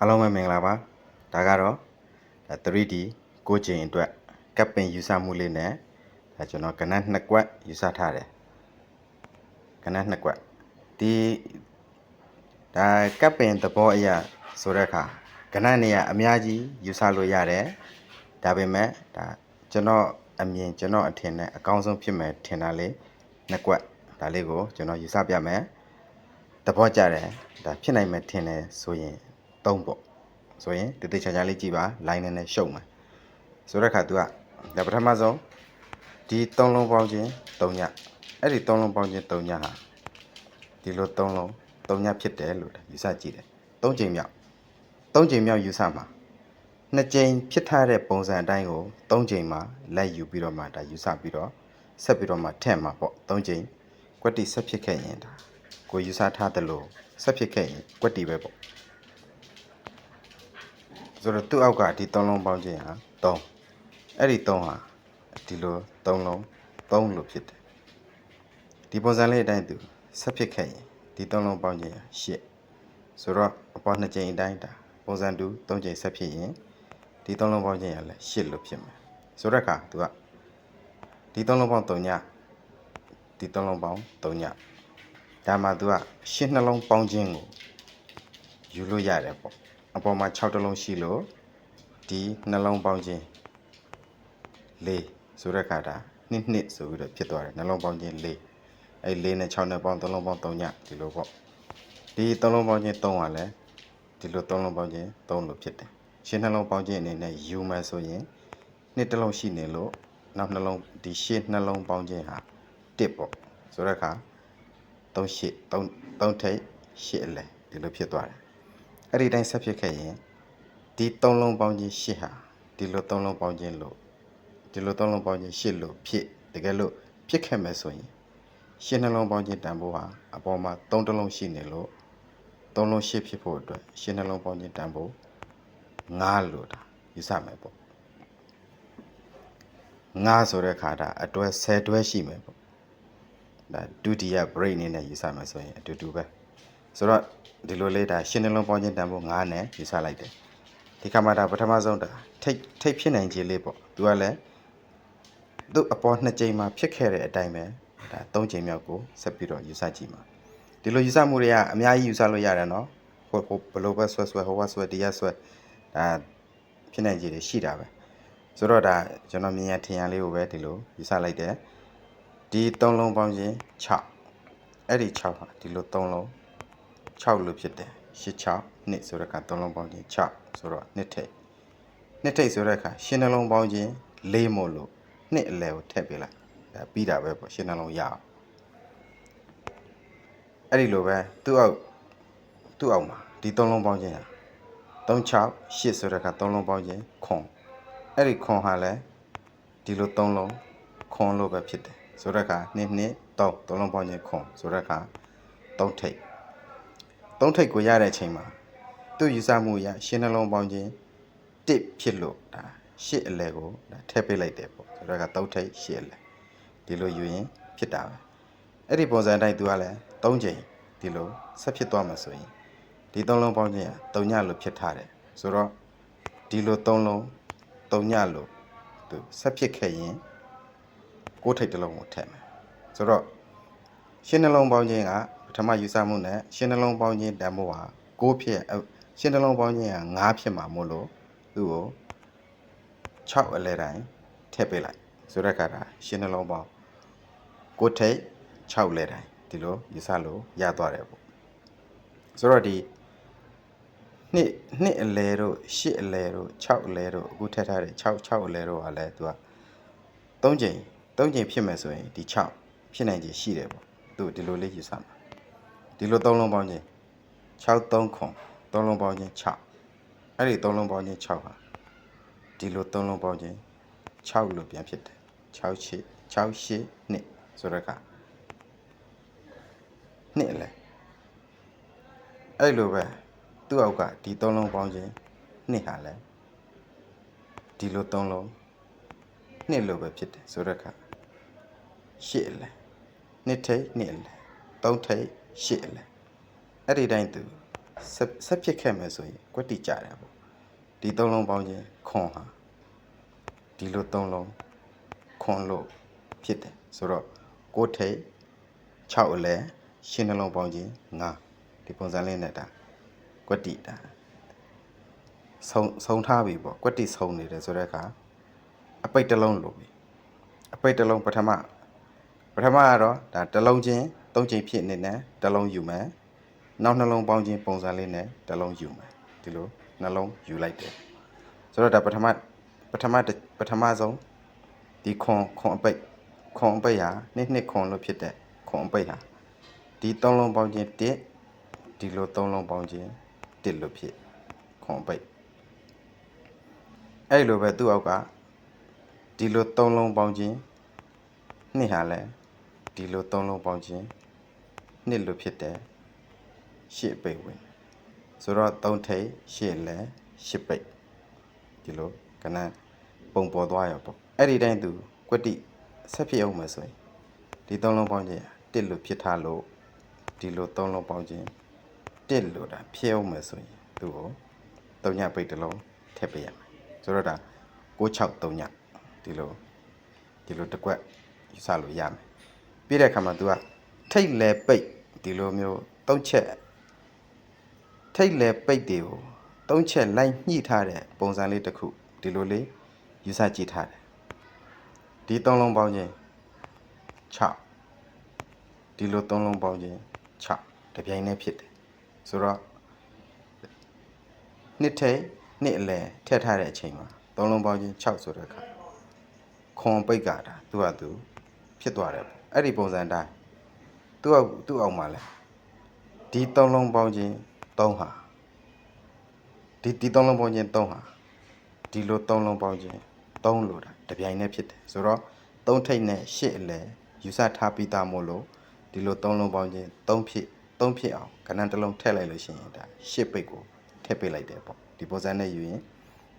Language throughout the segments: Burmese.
အားလုံးပဲမင်္ဂလာပါဒါကတော့ဒါ 3D ကိုကျင်အတွက်ကပ်ပင်ယူဆမှုလေးနဲ့ဒါကျွန်တော်ကနန်းနှစ်ကွက်ယူဆထားတယ်ကနန်းနှစ်ကွက်ဒီဒါကပ်ပင်သဘောအရဆိုတဲ့အခါကနန်းနေရအများကြီးယူဆလို့ရတယ်ဒါပေမဲ့ဒါကျွန်တော်အမြင်ကျွန်တော်အထင်နဲ့အကောင်းဆုံးဖြစ်မယ်ထင်တာလေးနှစ်ကွက်ဒါလေးကိုကျွန်တော်ယူဆပြမယ်သဘောကျတယ်ဒါဖြစ်နိုင်မယ်ထင်တယ်ဆိုရင် ၃ပေါ့ဆိုရင်တတိချာချာလေးကြည့်ပါ line နဲ့နဲ့ရှုံမယ်ဆိုတဲ့အခါ तू ကဒါပထမဆုံးဒီ၃လုံးပေါင်းခြင်း၃ညအဲ့ဒီ၃လုံးပေါင်းခြင်း၃ညဟာဒီလို၃လုံး၃ညဖြစ်တယ်လို့ယူဆကြည့်တယ်၃ချိန်မြောက်၃ချိန်မြောက်ယူဆမှာနှစ်ချိန်ဖြစ်ထားတဲ့ပုံစံအတိုင်းကို၃ချိန်မှာလက်ယူပြီးတော့မှဒါယူဆပြီးတော့ဆက်ပြီးတော့မှထည့်မှာပေါ့၃ချိန်ကွက်တိဆက်ဖြစ်ခဲ့ရင်ဒါကိုယူဆထားတယ်လို့ဆက်ဖြစ်ခဲ့ရင်ကွက်တီပဲပေါ့ ဆိုတော့သူ့အောက်ကဒီ၃လုံးပေါင်းခြင်းဟာ3အဲ့ဒီ3ဟာဒီလို3လုံး3လို့ဖြစ်တယ်ဒီပုံစံလေးအတိုင်းသူဆက်ဖြစ်ခဲ့ရင်ဒီ၃လုံးပေါင်းခြင်းဟာ8ဆိုတော့အပေါ်2ချိန်အတိုင်းဒါပုံစံတူ3ချိန်ဆက်ဖြစ်ရင်ဒီ၃လုံးပေါင်းခြင်းဟာလည်း8လို့ဖြစ်မယ်ဆိုတော့အခါသူကဒီ၃လုံးပေါင်း3ညဒီ၃လုံးပေါင်း3ညဒါမှ तू ကရှင်းနှလုံးပေါင်းခြင်းကိုယူလို့ရတယ်ပေါ့ အပေါ်မှာ6တလုံးရှိလို့ဒီနှလုံးပေါင်းခြင်း၄ဆိုတဲ့ခါဒါနှစ်နှစ်ဆိုပြီးတော့ဖြစ်သွားတယ်နှလုံးပေါင်းခြင်း၄အဲ့၄နဲ့6နဲ့ပေါင်း3လုံးပေါင်း3ညဒီလိုပေါ့ဒီ3လုံးပေါင်းခြင်း3ကလည်းဒီလို3လုံးပေါင်းခြင်း3လို့ဖြစ်တယ်ရှင်းနှလုံးပေါင်းခြင်းအနေနဲ့ယူမယ်ဆိုရင်နှစ်တလုံးရှိနေလို့နောက်နှလုံးဒီရှင်းနှလုံးပေါင်းခြင်းဟာ1ပေါ့ဆိုတဲ့ခါ3ရှစ်3 3ထိပ်ရှစ်အလဲဒီလိုဖြစ်သွားတယ် အဲ့ဒီတိုင်းဆက်ဖြစ်ခဲ့ရင်ဒီ3လုံးပေါင်းခြင်းရှစ်ဟာဒီလို3လုံးပေါင်းခြင်းလို့ဒီလို3လုံးပေါင်းခြင်းရှစ်လို့ဖြစ်တကယ်လို့ဖြစ်ခဲ့မယ်ဆိုရင်ရှစ်နှလုံးပေါင်းခြင်းတန်ဖိုးဟာအပေါ်မှာ3တလုံးရှိနေလို့3လုံးရှစ်ဖြစ်ဖို့အတွက်ရှစ်နှလုံးပေါင်းခြင်းတန်ဖိုး9လို့ဒါယူဆမယ်ပေါ့9ဆိုတဲ့ခါဒါအတွဲ10တွဲရှိမယ်ပေါ့ဒါဒုတိယ break အနေနဲ့ယူဆမယ်ဆိုရင်အတူတူပဲ ဆိုတော့ဒီလိုလေးဒါရှင်းနှလုံးပေါင်းခြင်းတန်ဖို့9နဲ့ယူဆလိုက်တယ်ဒီခါမှာဒါပထမဆုံးဒါထိတ်ထိတ်ဖြစ်နိုင်ခြင်းလေးပေါ့သူကလည်းသူ့အပေါ်နှစ်ကြိမ်မှာဖြစ်ခဲ့တဲ့အတိုင်းပဲဒါသုံးကြိမ်မြောက်ကိုဆက်ပြီးတော့ယူဆကြည့်မှာဒီလိုယူဆမှုတွေကအများကြီးယူဆလို့ရတယ်နော်ဟိုဟိုဘလို့ပဲဆွဲဆွဲဟိုကဆွဲဒီကဆွဲဒါဖြစ်နိုင်ခြင်းတွေရှိတာပဲဆိုတော့ဒါကျွန်တော်မြင်ရထင်ရလေးကိုပဲဒီလိုယူဆလိုက်တယ်ဒီ3လုံးပေါင်းခြင်း6အဲ့ဒီ6ဟာဒီလို3လုံး 6လို့ဖြစ်တယ်8 6နှစ်ဆိုတဲ့အခါ3လုံးပေါင်းခြင်း6ဆိုတော့နှစ်ထိပ်နှစ်ထိပ်ဆိုတဲ့အခါရှင်းနှလုံးပေါင်းခြင်း4မို့လို့နှစ်အလဲကိုထည့်ပေးလိုက်ဒါပြီးတာပဲပေါ့ရှင်းနှလုံးရအောင်အဲ့ဒီလိုပဲသူ့အောက်သူ့အောက်မှာဒီ3လုံးပေါင်းခြင်းဟာ3 6 8ဆိုတဲ့အခါ3လုံးပေါင်းခြင်းခွန်အဲ့ဒီခွန်ဟာလည်းဒီလို3လုံးခွန်လို့ပဲဖြစ်တယ်ဆိုတော့အခါ2 2 3သုံးလုံးပေါင်းခြင်းခွန်ဆိုတော့အခါ3ထိပ် 3ထိပ်ကိုရတဲ့အချိန်မှာသူ့ယူဆမှုအရရှင်းနှလုံးပေါင်းခြင်း1ဖြစ်လို့ဒါ8အလဲကိုဒါထည့်ပေးလိုက်တယ်ပေါ့ဆိုတော့အခါ3ထိပ်8အလဲဒီလိုယူရင်ဖြစ်တာပဲအဲ့ဒီပုံစံအတိုင်းသူကလည်း3ချိန်ဒီလိုဆက်ဖြစ်သွားမှာဆိုရင်ဒီ3လုံးပေါင်းခြင်းဟာ3ညလို့ဖြစ်ထားတယ်ဆိုတော့ဒီလို3လုံး3ညလို့သူဆက်ဖြစ်ခဲ့ရင်ကိုးထိပ်တစ်လုံးကိုထည့်မယ်ဆိုတော့ရှင်းနှလုံးပေါင်းခြင်းကပ ထမယူဆမှုနဲ့ရှင်းနှလုံးပေါင်းခြင်းတန်ဖိုးဟာ6ဖြစ်အရှင်းနှလုံးပေါင်းခြင်းက9ဖြစ်မှာမို့လို့သူ့ကို6အလဲတိုင်းထည့်ပေးလိုက်ဆိုတဲ့အခါဒါရှင်းနှလုံးပေါင်း6ထိပ်6လဲတိုင်းဒီလိုယူဆလို့ရသွားတယ်ပေါ့ဆိုတော့ဒီနှစ်နှစ်အလဲတို့ရှစ်အလဲတို့6အလဲတို့အခုထည့်ထားတဲ့6 6အလဲတို့ကလည်းသူက၃ချိန်၃ချိန်ဖြစ်မယ်ဆိုရင်ဒီ6ဖြစ်နိုင်ခြေရှိတယ်ပေါ့သူဒီလိုလေးယူဆမှာ ဒီလို၃လုံးပေါင်းခြင်း6 3ခွန်၃လုံးပေါင်းခြင်း6အဲ့ဒီ၃လုံးပေါင်းခြင်း6ဟာဒီလို၃လုံးပေါင်းခြင်း6လို့ပြန်ဖြစ်တယ်6 8 6 8နှစ်ဆိုတော့ကနှစ်လေအဲ့လိုပဲသူ့အောက်ကဒီ၃လုံးပေါင်းခြင်းနှစ်ဟာလဲဒီလို၃လုံးနှစ်လို့ပဲဖြစ်တယ်ဆိုတော့ခါရှစ်အလဲနှစ်ထိပ်နှစ်အလဲသုံးထိပ် ရှစ်အလဲအဲ့ဒီတိုင်းသူဆက်ဆက်ဖြစ်ခဲ့မယ်ဆိုရင်ကွက်တိကြတယ်ပေါ့ဒီသုံးလုံးပေါင်းခြင်းခွန်ဟာဒီလိုသုံးလုံးခွန်လို့ဖြစ်တယ်ဆိုတော့ကိုထိတ်6အလဲရှင်းနှလုံးပေါင်းခြင်း9ဒီပုံစံလေးနဲ့ဒါကွက်တိဒါဆုံဆုံထားပြီပေါ့ကွက်တိဆုံနေတယ်ဆိုတဲ့အခါအပိတ်တစ်လုံးလိုပြီအပိတ်တစ်လုံးပထမပထမကတော့ဒါတစ်လုံးချင်း သုံးချိန်ဖြစ်နေတယ်တစ်လုံးယူမယ်နောက်နှလုံးပေါင်းခြင်းပုံစံလေးနဲ့တစ်လုံးယူမယ်ဒီလိုနှလုံးယူလိုက်တယ်ဆိုတော့ဒါပထမပထမတစ်ပထမဆုံးဒီခွန်ခွန်အပိတ်ခွန်အပိတ်ဟာနှစ်နှစ်ခွန်လို့ဖြစ်တဲ့ခွန်အပိတ်ဟာဒီသုံးလုံးပေါင်းခြင်းတစ်ဒီလိုသုံးလုံးပေါင်းခြင်းတစ်လို့ဖြစ်ခွန်အပိတ်အဲ့လိုပဲသူ့အောက်ကဒီလိုသုံးလုံးပေါင်းခြင်းနှစ်ဟာလဲဒီလိုသုံးလုံးပေါင်းခြင်း နှစ်လို့ဖြစ်တယ်ရှစ်ပိတ်ဝင်ဆိုတော့သုံးထိပ်ရှစ်လဲရှစ်ပိတ်ဒီလိုကနန်းပုံပေါ်သွားရောပေါ့အဲ့ဒီတိုင်းသူကွတိဆက်ဖြစ်အောင်မယ်ဆိုရင်ဒီသုံးလုံးပေါင်းခြင်းတစ်လို့ဖြစ်ထားလို့ဒီလိုသုံးလုံးပေါင်းခြင်းတစ်လို့ဒါဖြစ်အောင်မယ်ဆိုရင်သူ့ကိုသုံးညပိတ်တစ်လုံးထည့်ပေးရမယ်ဆိုတော့ဒါ66သုံးညဒီလိုဒီလိုတစ်ကွက်ယူဆလို့ရမယ်ပြီးတဲ့အခါမှာ तू ကထိတ်လဲပိတ် ဒီလိုမျိုးသုံးချက်ထိတ်လေပိတ်တွေကိုသုံးချက်လိုက်ညှိထားတဲ့ပုံစံလေးတစ်ခုဒီလိုလေးယူဆကြည့်ထားတယ်ဒီသုံးလုံးပေါင်းခြင်း6ဒီလိုသုံးလုံးပေါင်းခြင်း6တပြိုင်တည်းဖြစ်တယ်ဆိုတော့နှစ်ထိတ်နှစ်အလဲထည့်ထားတဲ့အချိန်မှာသုံးလုံးပေါင်းခြင်း6ဆိုတဲ့အခါခွန်ပိတ်ကတာသူ့ဟာသူဖြစ်သွားတယ်ပေါ့အဲ့ဒီပုံစံအတိုင်း သူ့အောက်သူ့အောက်မှာလဲဒီသုံးလုံးပေါင်းခြင်း3ဟာဒီဒီသုံးလုံးပေါင်းခြင်း3ဟာဒီလိုသုံးလုံးပေါင်းခြင်း3လို့တာတပြိုင်တည်းဖြစ်တယ်ဆိုတော့3ထိပ်နဲ့8အလဲယူဆထားပြီးသားမို့လို့ဒီလိုသုံးလုံးပေါင်းခြင်း3ဖြစ်3ဖြစ်အောင်ကဏ္ဍတစ်လုံးထည့်လိုက်လို့ရှိရင်ဒါ8ပိတ်ကိုထည့်ပေးလိုက်တယ်ပေါ့ဒီပုံစံနဲ့ယူရင်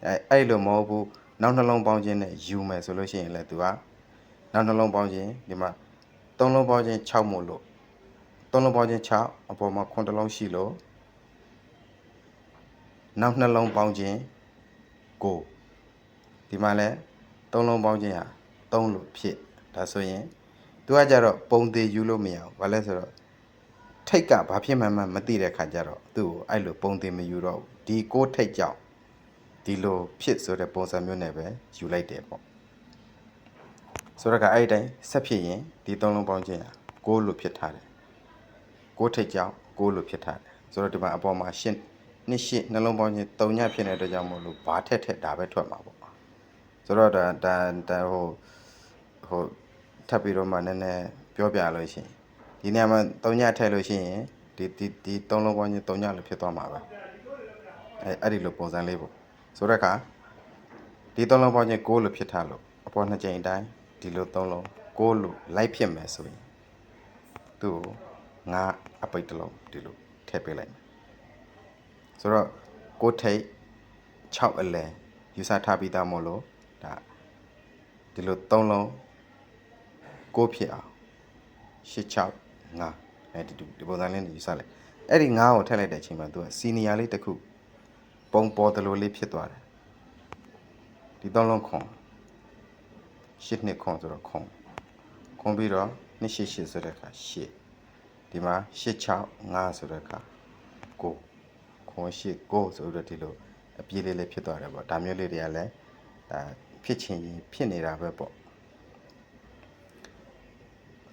အဲအဲ့လိုမဟုတ်ဘူးနောက်နှလုံးပေါင်းခြင်းနဲ့ယူမယ်ဆိုလို့ရှိရင်လည်းသူကနောက်နှလုံးပေါင်းခြင်းဒီမှာသုံးလုံးပေါင်းခြင်း6မို့လို့ သုံးလုံးပေါင်းခြင်း6အပေါ်မှာခွန်တစ်လုံးရှိလို့နောက်နှလုံးပေါင်းခြင်းကိုဒီမှာလဲသုံးလုံးပေါင်းခြင်းဟာသုံးလို့ဖြစ်ဒါဆိုရင်သူကကြတော့ပုံသေးယူလို့မရဘူးဘာလဲဆိုတော့ထိတ်ကဘာဖြစ်မှန်းမသိတဲ့ခါကျတော့သူ့ကိုအဲ့လိုပုံသေးမယူတော့ဘူးဒီကိုထိတ်ကြောင့်ဒီလိုဖြစ်ဆိုတဲ့ပုံစံမျိုးနဲ့ပဲယူလိုက်တယ်ပေါ့ဆိုတော့ကအဲ့ဒီတိုင်းဆက်ဖြစ်ရင်ဒီသုံးလုံးပေါင်းခြင်းဟာကိုလို့ဖြစ်ထားတယ် ကိုထိတ်ကြောင့်ကိုလို့ဖြစ်ထားတယ်ဆိုတော့ဒီမှာအပေါ်မှာရှင်းနှစ်ရှိနှလုံးပေါင်းခြင်း၃ညဖြစ်နေတဲ့အတွက်ကြောင့်မို့လို့ဘာထက်ထက်ဒါပဲထွက်မှာပေါ့ဆိုတော့ဒါဒါဒါဟိုဟိုထပ်ပြီးတော့မှနည်းနည်းပြောပြလို့ရှိရင်ဒီနေရာမှာ၃ညထည့်လို့ရှိရင်ဒီဒီဒီ၃လုံးပေါင်းခြင်း၃ညလို့ဖြစ်သွားမှာပဲအဲအဲ့ဒီလိုပုံစံလေးပေါ့ဆိုတော့အခါဒီ၃လုံးပေါင်းခြင်း6လို့ဖြစ်ထားလို့အပေါ်နှစ်ကြိမ်အတိုင်းဒီလို၃လုံး6လို့လိုက်ဖြစ်မယ်ဆိုရင်သူ့ကို ငါအပိတ်တစ်လုံးဒီလိုထည့်ပေးလိုက်မယ်ဆိုတော့ကိုထိတ်6အလဲယူဆထားပြီးသားမို့လို့ဒါဒီလို3လုံးကိုဖြစ်အောင်6 6 5အဲဒီဒီပုံစံလေးနဲ့ယူဆလိုက်အဲ့ဒီ9ကိုထည့်လိုက်တဲ့အချိန်မှာသူကစီနီယာလေးတစ်ခုပုံပေါ်တယ်လို့လေးဖြစ်သွားတယ်ဒီ3လုံးခွန်8နှစ်ခွန်ဆိုတော့ခွန်ခွန်ပြီးတော့2 8 8ဆိုတဲ့အခါ8 ဒီမှာ8 6 5ဆိုတဲ့အခါ9ခွန်ရှိကိုဆိုတော့ဒီလိုအပြေးလေးလေးဖြစ်သွားတယ်ပေါ့ဒါမျိုးလေးတွေကလည်းဒါဖြစ်ချင်ရင်ဖြစ်နေတာပဲပေါ့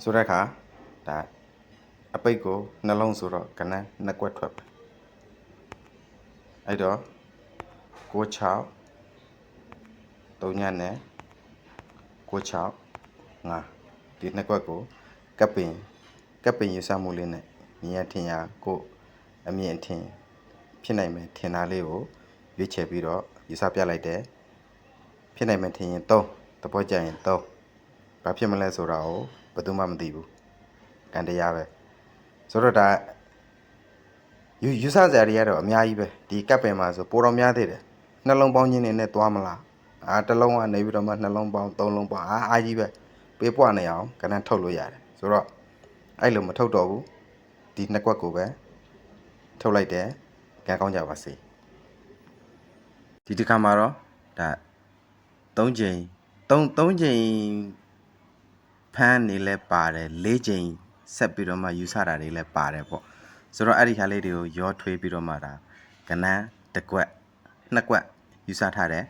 ဆိုတဲ့အခါဒါအပိတ်ကိုနှလုံးဆိုတော့ကနန်းနှစ်ကွက်ထွက်ပဲအဲ့တော့96 3ညနဲ့96 5ဒီနှစ်ကွက်ကိုကပ်ပင် ကပ်ပင်ယူဆမှုလေးနဲ့မြင်ရထင်ရကိုအမြင်အထင်ဖြစ်နိုင်မယ်ထင်တာလေးကိုရွေးချယ်ပြီးတော့ယူဆပြလိုက်တယ်ဖြစ်နိုင်မယ်ထင်ရင်3သဘောကျရင်3ဘာဖြစ်မလဲဆိုတာကိုဘယ်သူမှမသိဘူးကံတရားပဲဆိုတော့ဒါယူယူဆစရာတွေကတော့အများကြီးပဲဒီကပ်ပင်မှာဆိုပိုတော်များသေးတယ်နှလုံးပေါင်းခြင်းနေနဲ့သွားမလားအာတစ်လုံးကနေပြီးတော့မှနှလုံးပေါင်းသုံးလုံးပေါင်းအာအားကြီးပဲပေးပွားနေအောင်ကဏ္ဍထုတ်လို့ရတယ်ဆိုတော့ အဲ့လိုမထုတ်တော့ဘူးဒီနှစ်ကွက်ကိုပဲထုတ်လိုက်တယ်ကဲကောင်းကြပါစေဒီတစ်ခါမှာတော့ဒါ၃ချိန်၃၃ချိန်ဖမ်းနေလဲပါတယ်၄ချိန်ဆက်ပြီးတော့မှယူဆတာတွေလည်းပါတယ်ပေါ့ဆိုတော့အဲ့ဒီခါလေးတွေကိုရောထွေးပြီးတော့မှဒါကနန်းတစ်ကွက်နှစ်ကွက်ယူဆထားတယ်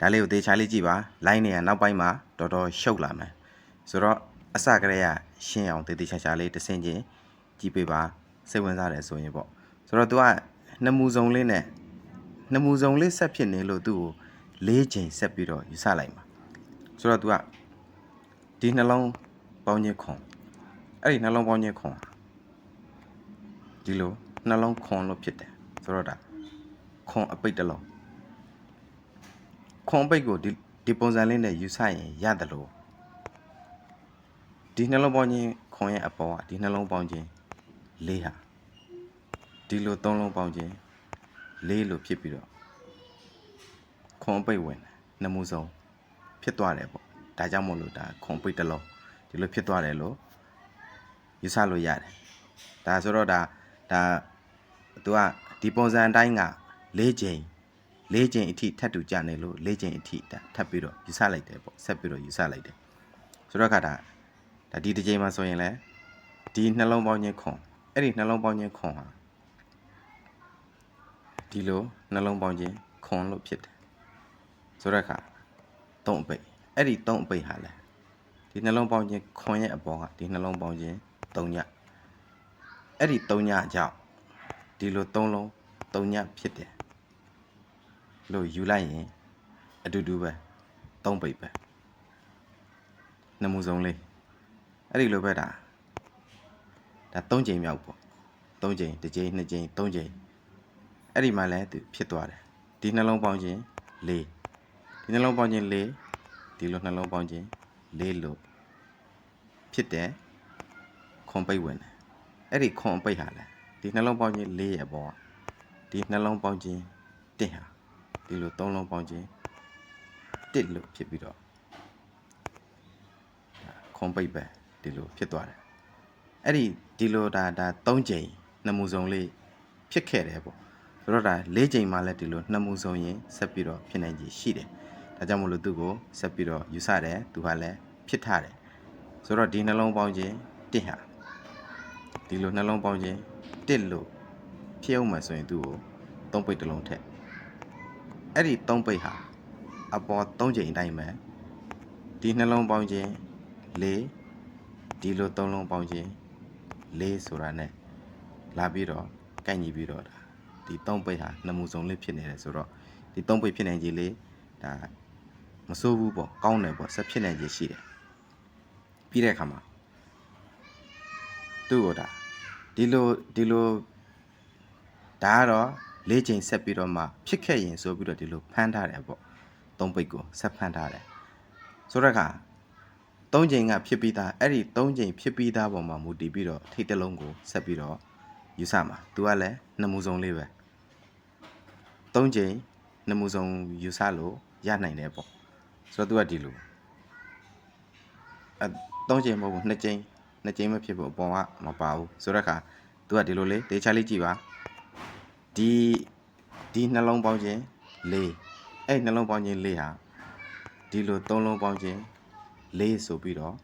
ဒါလေးကိုသေချာလေးကြည့်ပါလိုင်းနေရနောက်ပိုင်းမှာတော်တော်ရှုပ်လာမယ်ဆိုတော့ အစကတည်းကရှင်းအောင်သေသေးချာချာလေးတစ်ဆင့်ချင်းကြည့်ပေးပါစိတ်ဝင်စားတယ်ဆိုရင်ပေါ့ဆိုတော့ तू ကနှစ်မူစုံလေးနဲ့နှစ်မူစုံလေးဆက်ဖြစ်နေလို့သူ့ကို၄ချိန်ဆက်ပြီးတော့ယူဆလိုက်မှာဆိုတော့ तू ကဒီနှလုံးပေါင်းခြင်းခွန်အဲ့ဒီနှလုံးပေါင်းခြင်းခွန်ဒီလိုနှလုံးခွန်လို့ဖြစ်တယ်ဆိုတော့ဒါခွန်အပိတ်တစ်လုံးခွန်အပိတ်ကိုဒီဒီပုံစံလေးနဲ့ယူဆရင်ရတယ်လို့ ဒီနှလုံးပေါင်းခြင်းခွန်ရဲ့အပေါ်ကဒီနှလုံးပေါင်းခြင်းလေးဟာဒီလိုသုံးလုံးပေါင်းခြင်းလေးလို့ဖြစ်ပြီးတော့ခွန်အပိတ်ဝင်တယ်နှမှုဆုံးဖြစ်သွားတယ်ပေါ့ဒါကြောင့်မို့လို့ဒါခွန်အပိတ်တစ်လုံးဒီလိုဖြစ်သွားတယ်လို့ယူဆလို့ရတယ်ဒါဆိုတော့ဒါဒါသူကဒီပုံစံအတိုင်းက၄ချိန်၄ချိန်အထိထပ်တူကြနေလို့၄ချိန်အထိဒါထပ်ပြီးတော့ယူဆလိုက်တယ်ပေါ့ဆက်ပြီးတော့ယူဆလိုက်တယ်ဆိုတော့ခါဒါ ဒါဒီတစ်ချိန်မှာဆိုရင်လည်းဒီနှလုံးပေါင်းခြင်းခွန်အဲ့ဒီနှလုံးပေါင်းခြင်းခွန်ဟာဒီလိုနှလုံးပေါင်းခြင်းခွန်လို့ဖြစ်တယ်ဆိုတော့ခါသုံးအပိတ်အဲ့ဒီသုံးအပိတ်ဟာလဲဒီနှလုံးပေါင်းခြင်းခွန်ရဲ့အပေါ်ကဒီနှလုံးပေါင်းခြင်း၃ညအဲ့ဒီ၃ညကြောင့်ဒီလို၃လုံး၃ညဖြစ်တယ်လို့ယူလိုက်ရင်အတူတူပဲ၃ပိတ်ပဲနှမှုစုံလေး အဲ့ဒီလိုပဲဒါဒါ၃ချိန်မြောက်ပေါ့၃ချိန်တစ်ချိန်နှစ်ချိန်၃ချိန်အဲ့ဒီမှာလဲသူဖြစ်သွားတယ်ဒီနှလုံးပေါင်းခြင်း၄ဒီနှလုံးပေါင်းခြင်း၄ဒီလိုနှလုံးပေါင်းခြင်း၄လို့ဖြစ်တယ်ခွန်ပိတ်ဝင်တယ်အဲ့ဒီခွန်ပိတ်ဟာလဲဒီနှလုံးပေါင်းခြင်း၄ရဲ့ဘောကဒီနှလုံးပေါင်းခြင်း၁ဟာဒီလို၃လုံးပေါင်းခြင်း၁လို့ဖြစ်ပြီးတော့ခွန်ပိတ်ပဲ ဒီလိုဖြစ်သွားတယ်အဲ့ဒီဒီလိုဒါဒါ၃ချိန်နှမှုစုံလေးဖြစ်ခဲ့တယ်ပေါ့ဆိုတော့ဒါ၄ချိန်မှလည်းဒီလိုနှမှုစုံရင်ဆက်ပြီးတော့ဖြစ်နိုင်ကြီးရှိတယ်ဒါကြောင့်မို့လို့သူ့ကိုဆက်ပြီးတော့ယူဆတယ်သူကလည်းဖြစ်ထားတယ်ဆိုတော့ဒီနှလုံးပေါင်းခြင်း၁ဟာဒီလိုနှလုံးပေါင်းခြင်း၁လို့ဖြစ်အောင်မှဆိုရင်သူ့ကို၃ပိတ်တစ်လုံးထက်အဲ့ဒီ၃ပိတ်ဟာအပေါ်၃ချိန်အတိုင်းပဲဒီနှလုံးပေါင်းခြင်း၄ ဒီလို၃လုံးပေါင်းခြင်း၄ဆိုတာ ਨੇ လာပြီးတော့ကိုက်ညီပြီးတော့ဒါဒီ၃ပိတ်ဟာနှမှုစုံလေးဖြစ်နေတယ်ဆိုတော့ဒီ၃ပိတ်ဖြစ်နိုင်ကြီးလေးဒါမဆိုးဘူးပေါ့ကောင်းတယ်ပေါ့ဆက်ဖြစ်နိုင်ကြီးရှိတယ်ပြီးတဲ့အခါမှာသူ့ကိုဒါဒီလိုဒီလိုဒါကတော့လေးချိန်ဆက်ပြီးတော့မှဖြစ်ခဲ့ရင်ဆိုပြီးတော့ဒီလိုဖမ်းထားတယ်ပေါ့သုံးပိတ်ကိုဆက်ဖမ်းထားတယ်ဆိုတော့က သုံးချိန်ကဖြစ်ပြီးသားအဲ့ဒီသုံးချိန်ဖြစ်ပြီးသားပုံမှာမူတည်ပြီးတော့ထိတ်တလုံးကိုဆက်ပြီးတော့ယူဆမှာသူကလည်းနှမှုစုံလေးပဲသုံးချိန်နှမှုစုံယူဆလို့ရနိုင်တယ်ပေါ့ဆိုတော့သူကဒီလိုအဲသုံးချိန်မဟုတ်ဘူးနှစ်ချိန်နှစ်ချိန်မဖြစ်ဘူးအပေါ်ကမပါဘူးဆိုတော့ခါသူကဒီလိုလေးတေချာလေးကြည့်ပါဒီဒီနှလုံးပေါင်းခြင်း၄အဲ့နှလုံးပေါင်းခြင်း၄ဟာဒီလိုသုံးလုံးပေါင်းခြင်း ၄ဆိုပြီးတော့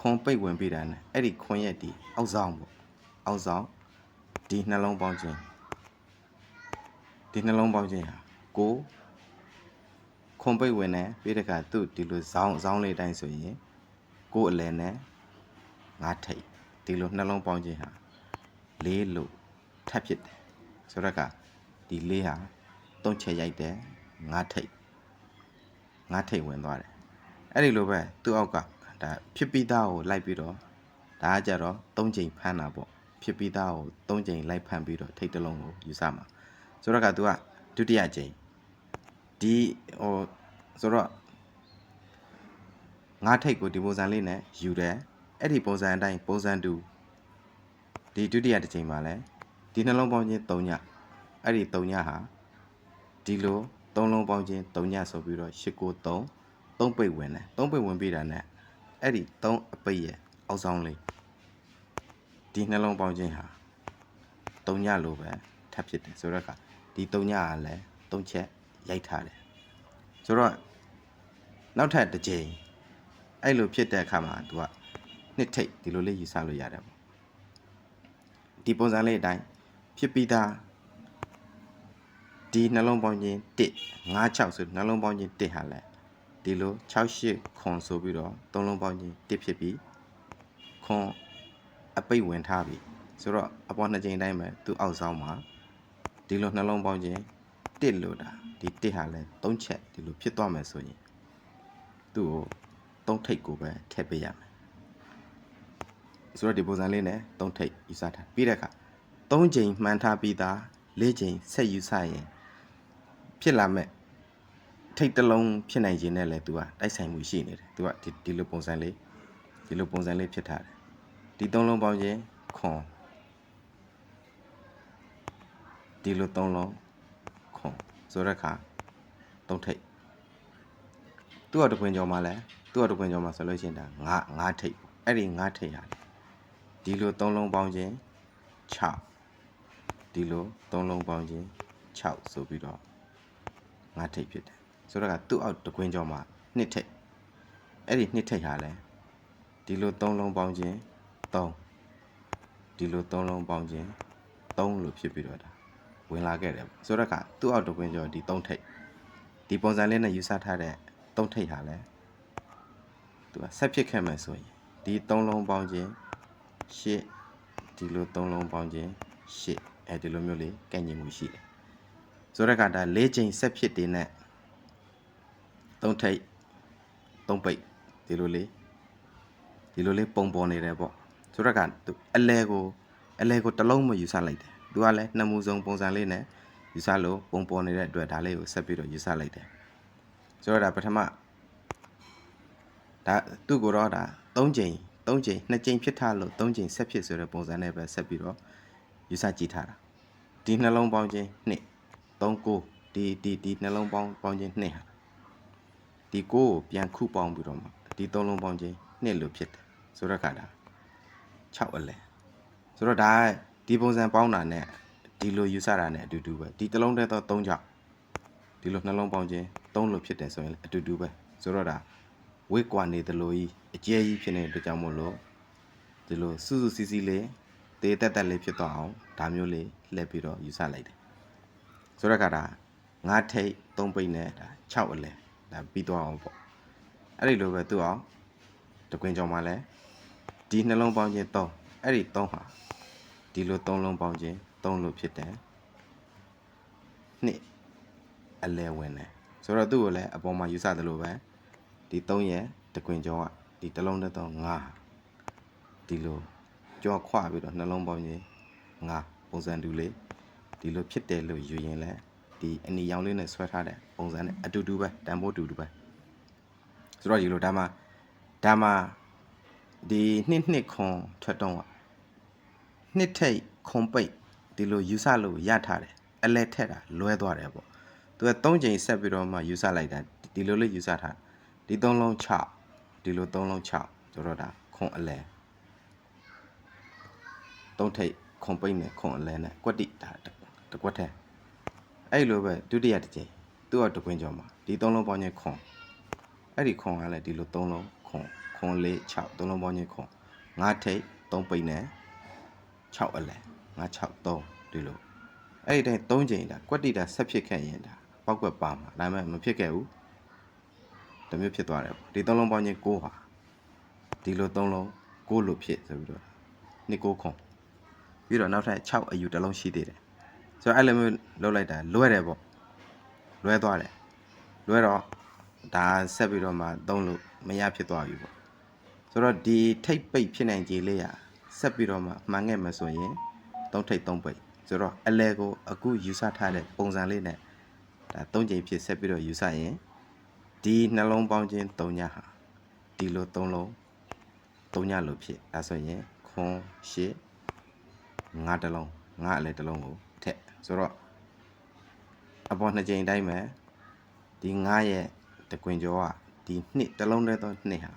ခွန်ပိတ်ဝင်ပြီးတာနဲ့အဲ့ဒီခွန်ရဲ့ဒီအောက်ဆောင်ပေါ့အောက်ဆောင်ဒီနှလုံးပေါင်းခြင်းဒီနှလုံးပေါင်းခြင်းဟာကိုခွန်ပိတ်ဝင်နေပြီးတခါသူ့ဒီလိုဇောင်းဇောင်းလေးတိုင်းဆိုရင်ကိုအလဲနဲ့ငါထိတ်ဒီလိုနှလုံးပေါင်းခြင်းဟာလေးလို့ထပ်ဖြစ်တယ်ဆိုတော့ကဒီလေးဟာတုံးချက်ရိုက်တယ်ငါထိတ်ငါထိတ်ဝင်သွားတယ် အဲ့ဒီလိုပဲသူ့အောက်ကဒါဖြစ်ပြီးသားကိုလိုက်ပြီးတော့ဒါကကြတော့၃ချိန်ဖမ်းတာပေါ့ဖြစ်ပြီးသားကို၃ချိန်လိုက်ဖမ်းပြီးတော့ထိတ်တလုံးကိုယူဆမှာဆိုတော့ကသူကဒုတိယချိန်ဒီဟိုဆိုတော့ငါထိတ်ကိုဒီပုံစံလေးနဲ့ယူတယ်အဲ့ဒီပုံစံအတိုင်းပုံစံတူဒီဒုတိယတစ်ချိန်မှာလဲဒီနှလုံးပေါင်းခြင်း၃ညအဲ့ဒီ၃ညဟာဒီလို၃လုံးပေါင်းခြင်း၃ညဆိုပြီးတော့၈ကို3 3ပိတ်ဝင်တယ်3ပိတ်ဝင်ပြီးတာနဲ့အဲ့ဒီ3အပိတ်ရဲ့အောက်ဆောင်လေးဒီနှလုံးပေါင်းခြင်းဟာ၃ညလိုပဲထပ်ဖြစ်တယ်ဆိုတော့ကဒီ3ညကလည်း3ချက်ရိုက်ထားတယ်ဆိုတော့နောက်ထပ်တစ်ကြိမ်အဲ့လိုဖြစ်တဲ့အခါမှာ तू ကနှစ်ထိတ်ဒီလိုလေးယူဆလို့ရတယ်ပေါ့ဒီပုံစံလေးအတိုင်းဖြစ်ပြီးသားဒီနှလုံးပေါင်းခြင်း1 5 6ဆိုနှလုံးပေါင်းခြင်း1ဟာလဲ ဒီလို6 8ခွန်ဆိုပြီးတော့3လုံးပေါင်းခြင်း1ဖြစ်ပြီးခွန်အပိတ်ဝင်ထားပြီဆိုတော့အပေါ်နှစ်ကြိမ်တိုင်းပဲသူအောက်ဆောင်မှာဒီလိုနှလုံးပေါင်းခြင်း1လို့တာဒီ1ဟာလဲ3ချက်ဒီလိုဖြစ်သွားမယ်ဆိုရင်သူ့ကို3ထိပ်ကိုပဲထည့်ပေးရမယ်ဆိုတော့ဒီပုံစံလေးနဲ့3ထိပ်ယူဆထားပြီးတဲ့အခါ3ချိန်မှန်ထားပြီးသား4ချိန်ဆက်ယူဆရင်ဖြစ်လာမဲ့ ထိတ်တစ်လုံးဖြစ်နိုင်ခြင်းနဲ့လည်း तू ကတိုက်ဆိုင်မှုရှိနေတယ် तू ကဒီဒီလိုပုံစံလေးဒီလိုပုံစံလေးဖြစ်ထားတယ်ဒီသုံးလုံးပေါင်းခြင်းခွန်ဒီလိုသုံးလုံးခွန်ဆိုတဲ့အခါသုံးထိတ်သူ့အတကွင်ကြော်မှာလဲသူ့အတကွင်ကြော်မှာဆိုလို့ရှိရင်ဒါငါးငါးထိတ်ပေါ့အဲ့ဒီငါးထိတ်ရတယ်ဒီလိုသုံးလုံးပေါင်းခြင်း6ဒီလိုသုံးလုံးပေါင်းခြင်း6ဆိုပြီးတော့ငါးထိတ်ဖြစ်တယ် ဆိုတော့ကသူ့အောက်တကွင်ကြော်မှာနှစ်ထိတ်အဲ့ဒီနှစ်ထိတ်ဟာလဲဒီလိုသုံးလုံးပေါင်းခြင်း3ဒီလိုသုံးလုံးပေါင်းခြင်း3လို့ဖြစ်ပြီးတော့ဒါဝင်လာခဲ့တယ်ပေါ့ဆိုတော့ကသူ့အောက်တကွင်ကြော်ဒီ3ထိတ်ဒီပုံစံလေးနဲ့ယူဆထားတဲ့3ထိတ်ဟာလဲသူကဆက်ဖြစ်ခဲ့မယ်ဆိုရင်ဒီ3လုံးပေါင်းခြင်း8ဒီလို3လုံးပေါင်းခြင်း8အဲဒီလိုမျိုးလေးကန့်ညင်မှုရှိတယ်ဆိုတော့ကဒါ၄ချိန်ဆက်ဖြစ်တဲ့ နဲ့3ထိတ်3ပိတ်ဒီလိုလေးဒီလိုလေးပုံပေါ်နေတယ်ပေါ့ဆိုတော့ကသူအလဲကိုအလဲကိုတစ်လုံးမယူဆလိုက်တယ်သူကလည်းနှစ်မှုစုံပုံစံလေးနဲ့ယူဆလို့ပုံပေါ်နေတဲ့အတွက်ဒါလေးကိုဆက်ပြီးတော့ယူဆလိုက်တယ်ဆိုတော့ဒါပထမဒါသူ့ကိုတော့ဒါ3ချိန်3ချိန်2ချိန်ဖြစ်ထားလို့3ချိန်ဆက်ဖြစ်ဆိုတဲ့ပုံစံနဲ့ပဲဆက်ပြီးတော့ယူဆကြည့်ထားတာဒီနှလုံးပေါင်းခြင်း2 3 9ဒီဒီဒီနှလုံးပေါင်းပေါင်းခြင်း2ဟာ ဒီ9ကိုပြန်ခုပေါင်းပြီးတော့မှဒီ3လုံးပေါင်းခြင်း2လို့ဖြစ်တယ်ဆိုတော့ခါဒါ6အလဲဆိုတော့ဒါဒီပုံစံပေါင်းတာနဲ့ဒီလိုယူဆတာနဲ့အတူတူပဲဒီတစ်လုံးတည်းတော့3ကြောင့်ဒီလိုနှလုံးပေါင်းခြင်း3လို့ဖြစ်တယ်ဆိုရင်အတူတူပဲဆိုတော့ဒါဝိတ်ကွာနေသလိုကြီးအကျဲကြီးဖြစ်နေတဲ့အတွက်ကြောင့်မို့လို့ဒီလိုစူးစူးစီးစီးလေးတေးတက်တက်လေးဖြစ်သွားအောင်ဒါမျိုးလေးလှည့်ပြီးတော့ယူဆလိုက်တယ်ဆိုတော့ကဒါ9ထိပ်3ပိတ်နဲ့ဒါ6အလဲ ဒါပြီးသွားအောင်ပေါ့အဲ့ဒီလိုပဲသူ့အောင်တကွင်ကြောင်မှာလဲဒီနှလုံးပေါင်းခြင်း3အဲ့ဒီ3ဟာဒီလို3လုံးပေါင်းခြင်း3လို့ဖြစ်တယ်နှစ်အလဲဝင်တယ်ဆိုတော့သူ့ကိုလည်းအပေါ်မှာယူဆသလိုပဲဒီ3ရဲ့တကွင်ကြောကဒီတစ်လုံးတစ်တော့5ဒီလိုကြောခွပြီးတော့နှလုံးပေါင်းခြင်း5ပုံစံတူလေးဒီလိုဖြစ်တယ်လို့ယူရင်လည်း ဒီအနီရောင်လေးနဲ့ဆွဲထားတဲ့ပုံစံနဲ့အတူတူပဲတန်ဖိုးတူတူပဲဆိုတော့ဒီလိုဒါမှဒါမှဒီနှစ်နှစ်ခွန်ထွက်တော့နှစ်ထိတ်ခွန်ပိတ်ဒီလိုယူဆလို့ရထားတယ်အလဲထက်တာလွဲသွားတယ်ပေါ့သူက၃ချိန်ဆက်ပြီးတော့မှယူဆလိုက်တာဒီလိုလေးယူဆထားဒီ၃လုံး6ဒီလို၃လုံး6ဆိုတော့ဒါခွန်အလဲ၃ထိတ်ခွန်ပိတ်နဲ့ခွန်အလဲနဲ့ကွက်တိဒါတကွက်ထဲ အဲ့လိုပဲဒုတိယတစ်ချိန်သူ့အတကွင်းကျော်မှာဒီ၃လုံးပေါင်းချင်းခွန်အဲ့ဒီခွန်ကလည်းဒီလို၃လုံးခွန်ခွန်၄6၃လုံးပေါင်းချင်းခွန်၅ထိတ်၃ပိတ်နဲ့6အလဲ9 6 3ဒီလိုအဲ့ဒီတိုင်း3ချိန်ဒါကွက်တိတာဆက်ဖြစ်ခဲ့ရင်ဒါပောက်ကွက်ပါမှာဒါပေမဲ့မဖြစ်ခဲ့ဘူးတမျိုးဖြစ်သွားတယ်ပေါ့ဒီသုံးလုံးပေါင်းချင်း6ဟာဒီလိုသုံးလုံး6လို့ဖြစ်ဆိုပြီးတော့နှစ်6ခွန်ပြီးတော့နောက်ထပ်6အယူတစ်လုံးရှိသေးတယ် ဆိုတော့အဲ့လိုမျိုးလုပ်လိုက်တာလွဲတယ်ပေါ့လွဲသွားတယ်လွဲတော့ဒါဆက်ပြီးတော့မှသုံးလို့မရဖြစ်သွားပြီပေါ့ဆိုတော့ဒီထိတ်ပိတ်ဖြစ်နိုင်ကြလေးရဆက်ပြီးတော့မှမှန်ခဲ့မှဆိုရင်သုံးထိတ်သုံးပိတ်ဆိုတော့အလဲကိုအခုယူဆထားတဲ့ပုံစံလေးနဲ့ဒါသုံးချိန်ဖြစ်ဆက်ပြီးတော့ယူဆရင်ဒီနှလုံးပေါင်းခြင်း၃ညဟာဒီလို၃လုံး၃ညလို့ဖြစ်ဒါဆိုရင်ခွန်ရှစ်ငါးတလုံးငါးအလဲတလုံးကိုထက် ဆိုတော့အပေါ်နှစ်ချိန်တိုင်းပဲဒီငါးရဲ့တကွင်ကျော်ကဒီနှစ်တလုံးတည်းသောနှစ်ဟာ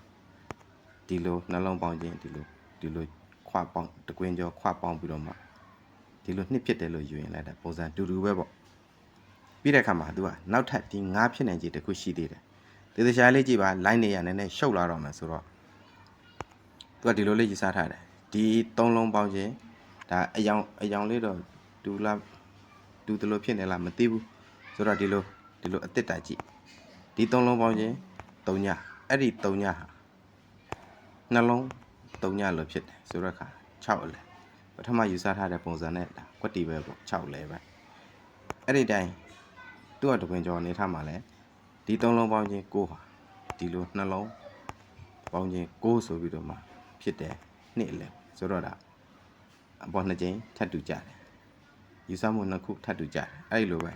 ဒီလိုနှလုံးပေါင်းခြင်းဒီလိုဒီလိုခွပေါင်းတကွင်ကျော်ခွပေါင်းပြီးတော့မှဒီလိုနှစ်ဖြစ်တယ်လို့ယူရင်လည်းဒါပုံစံတူတူပဲပေါ့ပြီးတဲ့အခါမှာ तू ကနောက်ထပ်ဒီငါးဖြစ်နိုင်ခြေတစ်ခုရှိသေးတယ်တေတခြားလေးကြည့်ပါ line နေရနည်းနည်းရှုပ်လာတော့မယ်ဆိုတော့သူကဒီလိုလေးယူဆထားတယ်ဒီသုံးလုံးပေါင်းခြင်းဒါအယောင်အယောင်လေးတော့ဒူလာ ဒူတလို့ဖြစ်နေလားမသိဘူးဆိုတော့ဒီလိုဒီလိုအစ်စ်တာကြည့်ဒီသုံးလုံးပေါင်းခြင်း၃ညအဲ့ဒီ၃ညဟာနှလုံး၃ညလို့ဖြစ်တယ်ဆိုတော့ခါ6အလဲပထမယူဆထားတဲ့ပုံစံနဲ့ဒါကွက်တီပဲပေါ့6လဲပဲအဲ့ဒီတိုင်းသူ့ကတပင်ကျော်နေထားမှာလဲဒီသုံးလုံးပေါင်းခြင်း9ဟာဒီလိုနှလုံးပေါင်းခြင်း6ဆိုပြီးတော့မှဖြစ်တယ်နှစ်လည်းဆိုတော့ဒါအပေါ်နှစ်ကြိမ်ထပ်တူကြတယ် ယူဆမှုနှစ်ခုထပ်တူကြတယ်အဲ့ဒီလိုပဲ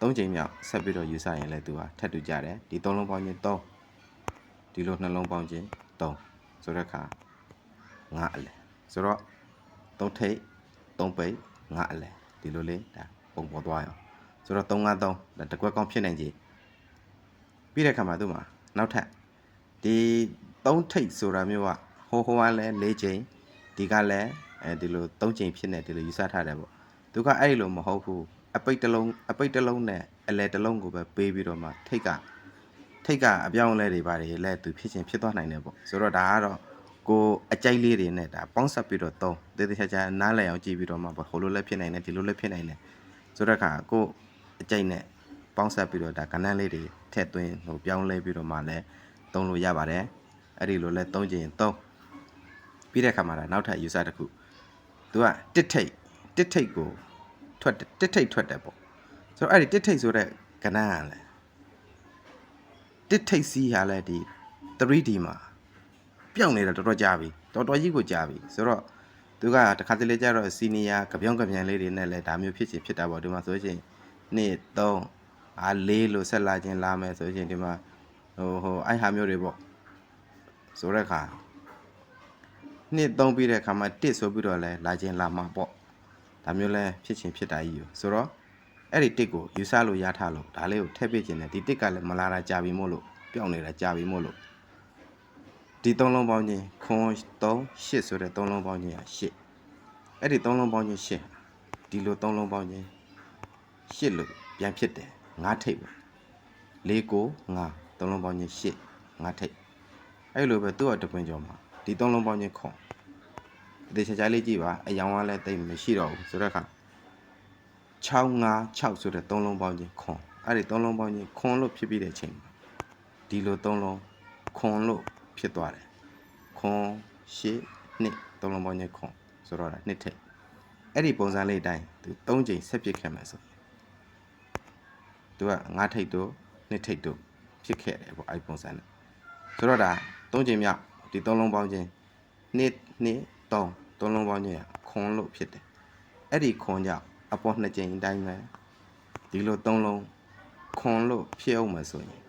သုံးကြိမ်မြောက်ဆက်ပြီးတော့ယူဆရင်လည်းသူကထပ်တူကြတယ်ဒီသုံးလုံးပေါင်းခြင်း3ဒီလိုနှလုံးပေါင်းခြင်း3ဆိုတဲ့အခါ9အလဲဆိုတော့3ထိပ်3ပိတ်9အလဲဒီလိုလေးဒါပုံပေါ်သွားရောဆိုတော့353ဒါတကွက်ကောင်းဖြစ်နိုင်ကြီးပြီးတဲ့အခါမှာသူ့မှာနောက်ထပ်ဒီသုံးထိပ်ဆိုတာမျိုးကဟိုဟိုကလည်း၄ချိန်ဒီကလည်းအဲဒီလို၃ချိန်ဖြစ်နေဒီလိုယူဆထားတယ်ပေါ့ သူကအဲ့ဒီလိုမဟုတ်ဘူးအပိတ်တစ်လုံးအပိတ်တစ်လုံးနဲ့အလဲတစ်လုံးကိုပဲပေးပြီးတော့မှထိတ်ကထိတ်ကအပြောင်းအလဲတွေပါတယ်လဲသူဖြစ်ချင်းဖြစ်သွားနိုင်တယ်ပေါ့ဆိုတော့ဒါကတော့ကိုအကြိုက်လေးတွေနဲ့ဒါပေါင်းဆက်ပြီးတော့သုံးတေးသေးချာချာနားလည်အောင်ကြည့်ပြီးတော့မှပေါ့ဟိုလိုလည်းဖြစ်နိုင်တယ်ဒီလိုလည်းဖြစ်နိုင်တယ်ဆိုတော့ခါကိုအကြိုက်နဲ့ပေါင်းဆက်ပြီးတော့ဒါကဏ္ဍလေးတွေထည့်သွင်းဟိုပြောင်းလဲပြီးတော့မှလည်းသုံးလို့ရပါတယ်အဲ့ဒီလိုလဲသုံးကြရင်သုံးပြီးတဲ့အခါမှာနောက်ထပ် user တစ်ခုသူကတစ်ထိတ် တစ်ထိတ်ကိုထွက်တယ်တစ်ထိတ်ထွက်တယ်ပေါ့ဆိုတော့အဲ့ဒီတစ်ထိတ်ဆိုတဲ့ကဏ္ဍကလည်းတစ်ထိတ်စီးဟာလည်းဒီ 3D မှာပြောင်းနေတာတော်တော်ကြာပြီတော်တော်ကြီးကိုကြာပြီဆိုတော့သူကတခါတလေကျတော့စီနီယာကြပြောင်းကြပြန်လေးတွေနဲ့လည်းဒါမျိုးဖြစ်ချင်ဖြစ်တာပေါ့ဒီမှာဆိုရှင်1 3အား4လို့ဆက်လာခြင်းလာမယ်ဆိုရှင်ဒီမှာဟိုဟိုအဲ့ဟာမျိုးတွေပေါ့ဆိုတဲ့အခါနှစ်သုံးပြီးတဲ့အခါမှာတစ်ဆိုပြီးတော့လဲလာခြင်းလာမှာပေါ့ ဒါမျိုးလဲဖြစ်ချင်းဖြစ်တာကြီးရောဆိုတော့အဲ့ဒီတစ်ကိုယူဆလို့ရထားလို့ဒါလေးကိုထည့်ပေးခြင်းနဲ့ဒီတစ်ကလည်းမလာတာကြာပြီမို့လို့ပြောင်းနေတာကြာပြီမို့လို့ဒီသုံးလုံးပေါင်းခြင်းခွန်3 8ဆိုတဲ့သုံးလုံးပေါင်းခြင်းဟာ8အဲ့ဒီသုံးလုံးပေါင်းခြင်း8ဒီလိုသုံးလုံးပေါင်းခြင်း8လို့ပြန်ဖြစ်တယ်9ထိပ်ပဲ၄ကို9သုံးလုံးပေါင်းချင်း8 9ထိပ်အဲ့လိုပဲသူ့အတပွင့်ကြောမှာဒီသုံးလုံးပေါင်းချင်းခွန် ဒီချာချာလေးကြည့်ပါအယောင်ကလည်းတိတ်မရှိတော့ဘူးဆိုတော့ခါ656ဆိုတဲ့သုံးလုံးပေါင်းချင်းခွန်အဲ့ဒီသုံးလုံးပေါင်းချင်းခွန်လို့ဖြစ်ပြီးတဲ့အချိန်မှာဒီလိုသုံးလုံးခွန်လို့ဖြစ်သွားတယ်ခွန်8နှစ်သုံးလုံးပေါင်းချင်းခွန်ဆိုတော့နှစ်ထိပ်အဲ့ဒီပုံစံလေးအတိုင်းသူ၃ချိန်ဆက်ပြစ်ခဲ့မယ်ဆိုသူကငါးထိပ်တို့နှစ်ထိပ်တို့ဖြစ်ခဲ့တယ်ပေါ့အဲ့ဒီပုံစံနဲ့ဆိုတော့ဒါသုံးချိန်မြောက်ဒီသုံးလုံးပေါင်းခြင်းနှစ်နှစ်သုံး သုံးလုံးပေါင်းခြင်းကခွန်လို့ဖြစ်တယ်အဲ့ဒီခွန်ကြောင့်အပေါ်နှစ်ချိန်အတိုင်းပဲဒီလိုသုံးလုံးခွန်လို့ဖြစ်အောင်မယ်ဆိုရင်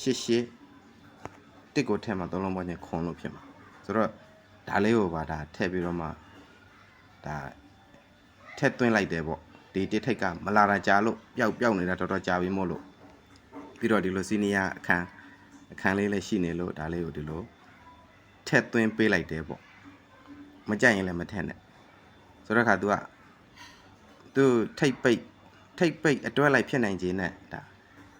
ရှစ်ရှစ်တစ်ကိုထည့်မှသုံးလုံးပေါင်းခြင်းခွန်လို့ဖြစ်မှာဆိုတော့ဒါလေးကိုပါဒါထည့်ပြီးတော့မှဒါထည့်သွင်းလိုက်တယ်ပေါ့ဒီတစ်ထိတ်ကမလာတာကြာလို့ပျောက်ပျောက်နေတာတော်တော်ကြာပြီမို့လို့ပြီးတော့ဒီလိုစီနီယာအခန်းအခန်းလေးလည်းရှိနေလို့ဒါလေးကိုဒီလိုထက်သွင်းပေးလိုက်တယ်ပေါ့ မကြိုက်ရင်လည်းမထက်နဲ့ဆိုတော့ခါ तू ကသူထိတ်ပိတ်ထိတ်ပိတ်အတွဲလိုက်ဖြစ်နိုင်ခြင်းနဲ့ဒါ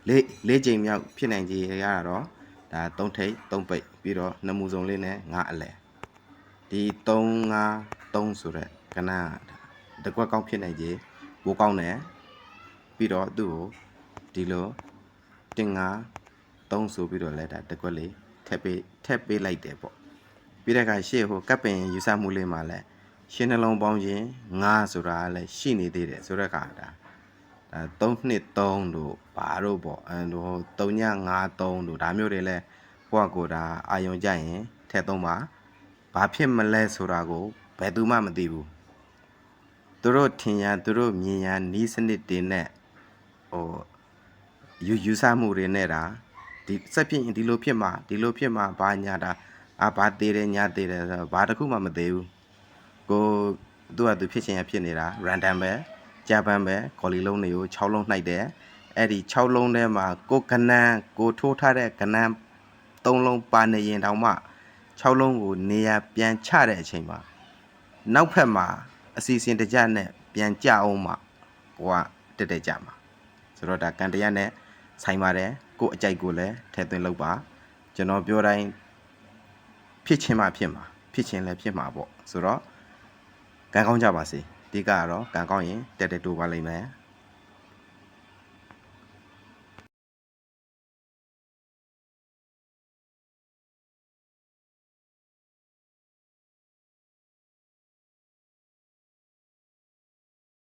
လေးလေးချိန်မြောက်ဖြစ်နိုင်ခြင်းရတာတော့ဒါ၃ထိတ်၃ပိတ်ပြီးတော့နမူစုံလေးနဲ့၅အလဲဒီ3 5 3ဆိုတဲ့ကဏ္ဍတကွက်ကောင်းဖြစ်နိုင်ခြင်းဘိုးကောင်းတယ်ပြီးတော့သူ့ကိုဒီလိုတင်ငါသုံးဆိုပြီးတော့လဲဒါတစ်ခွက်လေးထည့်ပေးထည့်ပေးလိုက်တယ်ပေါ့ ပြီးတဲ့အခါရှေ့ဟိုကပ်ပင်ယူဆမှုလေးမှာလဲရှင်းနှလုံးပေါင်းခြင်းငါဆိုတာကလည်းရှိနေသေးတယ်ဆိုတဲ့အခါဒါဒါ3နှစ်3တို့ဘာတို့ပေါ့အဲဟို3ည5 3တို့ဒါမျိုးတွေလဲကိုယ့်အကိုဒါအာယုံကြရင်ထည့်သုံးပါဘာဖြစ်မလဲဆိုတာကိုဘယ်သူမှမသိဘူးသူတို့ထင်ရသူတို့မြင်ရနီးစနစ်တွေနဲ့ဟိုယူယူဆမှုတွေနဲ့ဒါဒီစက်ဖြစ်ရင်ဒီလိုဖြစ်မှာဒီလိုဖြစ်မှာဘာညာတာ အာဘာသေးတယ်ညာသေးတယ်ဆိုတော့ဘာတစ်ခုမှမသေးဘူးကိုသူကသူဖြစ်ချင်ရဖြစ်နေတာ random ပဲဂျပန်ပဲခေါ်လီလုံးတွေကို6လုံးနှိုက်တယ်အဲ့ဒီ6လုံးထဲမှာကိုကနန်းကိုထိုးထားတဲ့ကနန်း3လုံးပါနေရင်တောင်မှ6လုံးကိုနေရာပြန်ချတဲ့အချိန်မှာနောက်ဖက်မှာအစီအစဉ်တကြနဲ့ပြန်ကြအောင်မှကိုကတက်တက်ကြမှာဆိုတော့ဒါကန်တရားနဲ့ဆိုင်ပါတယ်ကို့အကြိုက်ကိုလည်းထည့်သွင်းလုပ်ပါကျွန်တော်ပြောတိုင်း ဖြစ်ချင်းမှဖြစ်မှာဖြစ်ချင်းလည်းဖြစ်မှာပေါ့ဆိုတော့ကံကောင်းကြပါစေဒီကတော့ကံကောင်းရင်တက်တက်တိုးပါလိမ့်မယ်